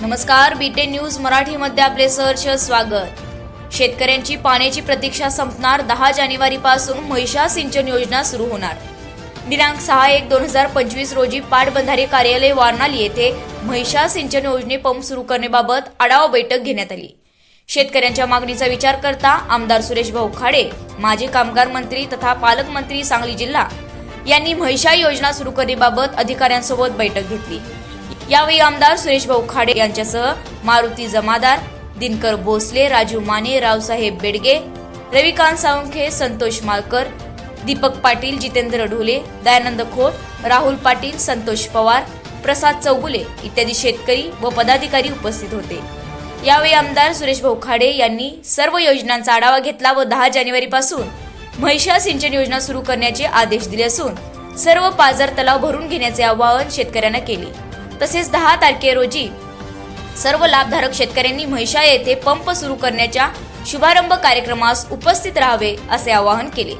नमस्कार बीटे न्यूज मराठीमध्ये आपले सहर्ष स्वागत. शेतकऱ्यांची पाण्याची प्रतीक्षा संपणार दहा जानेवारी पासून सिंचन योजना सुरू होणार. दिनांक सहा एक दोन हजार पंचवीस रोजी पाटबंधारे कार्यालय वारणाली येथे महिषा सिंचन योजने पंप सुरू करण्याबाबत आढावा बैठक घेण्यात आली. शेतकऱ्यांच्या मागणीचा विचार करता आमदार सुरेश भाऊ खाडे माजी कामगार मंत्री तथा पालकमंत्री सांगली जिल्हा यांनी महिषा योजना सुरू करण्याबाबत अधिकाऱ्यांसोबत बैठक घेतली. यावेळी आमदार सुरेश भाऊ खाडे यांच्यासह मारुती जमादार दिनकर भोसले राजू माने रावसाहेब बेडगे रविकांत साळुंखे संतोष मालकर दीपक पाटील जितेंद्र ढोले दयानंद खोत राहुल पाटील संतोष पवार प्रसाद चौगुले इत्यादी शेतकरी व पदाधिकारी उपस्थित होते. यावेळी आमदार सुरेश भाऊ खाडे यांनी सर्व योजनांचा आढावा घेतला व दहा जानेवारी पासून म्हैशा सिंचन योजना सुरू करण्याचे आदेश दिले असून सर्व पाझर तलाव भरून घेण्याचे आवाहन शेतकऱ्यांना केले. तसेच दहा तारखे रोजी सर्व लाभधारक शेतकऱ्यांनी म्हैशा येथे पंप सुरू करण्याच्या शुभारंभ कार्यक्रमास उपस्थित राहावे असे आवाहन केले.